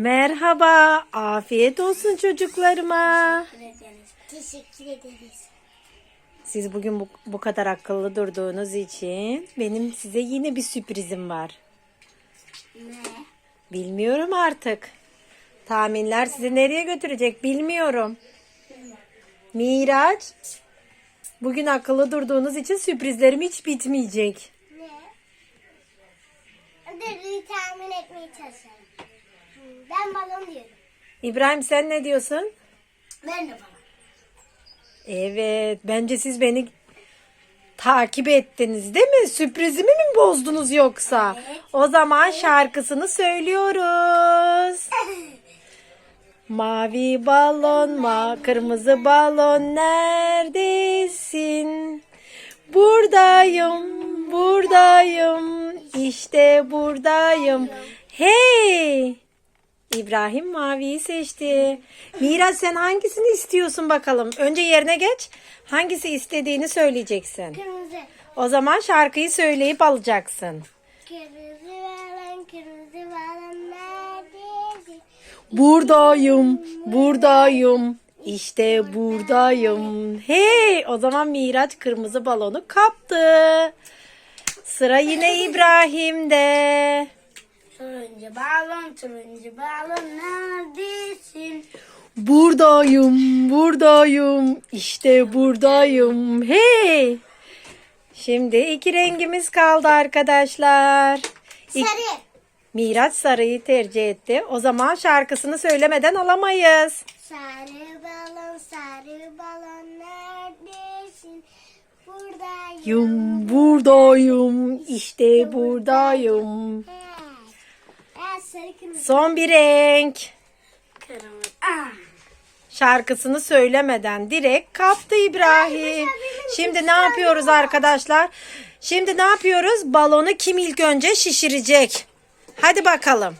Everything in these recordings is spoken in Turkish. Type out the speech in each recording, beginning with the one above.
Merhaba, afiyet olsun çocuklarıma. Teşekkür ederiz. Siz bugün bu, bu kadar akıllı durduğunuz için benim size yine bir sürprizim var. Ne? Bilmiyorum artık. Tahminler sizi nereye götürecek bilmiyorum. Miraç, bugün akıllı durduğunuz için sürprizlerim hiç bitmeyecek. Ne? Dur tahmin Ben balon diyorum. İbrahim sen ne diyorsun? Ben de balon. Evet, bence siz beni takip ettiniz değil mi? Sürprizimi mi bozdunuz yoksa? O zaman şarkısını söylüyoruz. Mavi balon, ma kırmızı balon neredesin? Buradayım, buradayım, işte buradayım. Hey! İbrahim maviyi seçti. Miraç sen hangisini istiyorsun bakalım? Önce yerine geç. Hangisi istediğini söyleyeceksin. Kırmızı. O zaman şarkıyı söyleyip alacaksın. Kırmızı balon, kırmızı balon neredesin? Buradayım, buradayım. İşte buradayım. Hey, o zaman Miraç kırmızı balonu kaptı. Sıra yine İbrahim'de. Turuncu balon, turuncu balon neredesin? Buradayım, buradayım. İşte buradayım. Hey! Şimdi iki rengimiz kaldı arkadaşlar. İlk- Sarı. Miraç sarıyı tercih etti. O zaman şarkısını söylemeden alamayız. Sarı balon, sarı balon neredesin? Buradayım. Yum, buradayım. İşte buradayım. Sarı kırmızı. Son bir renk. Kırmızı. Ah. Şarkısını söylemeden direkt kaptı İbrahim. Şimdi ne yapıyoruz arkadaşlar? Şimdi ne yapıyoruz? Balonu kim ilk önce şişirecek? Hadi bakalım.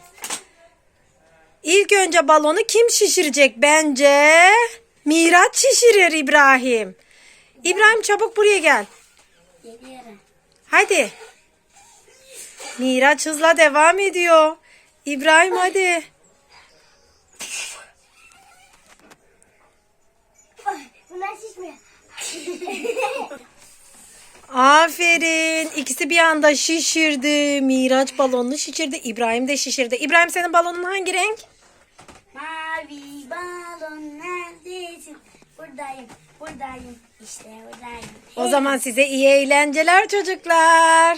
İlk önce balonu kim şişirecek? Bence Miraç şişirir İbrahim. İbrahim çabuk buraya gel. Geliyorum. Hadi. Miraç hızla devam ediyor. İbrahim hadi. Ay, Bunlar şişmiyor. Aferin. İkisi bir anda şişirdi. Miraç balonunu şişirdi. İbrahim de şişirdi. İbrahim senin balonun hangi renk? Mavi balon neredesin? Buradayım, buradayım, işte buradayım. O zaman size iyi eğlenceler çocuklar.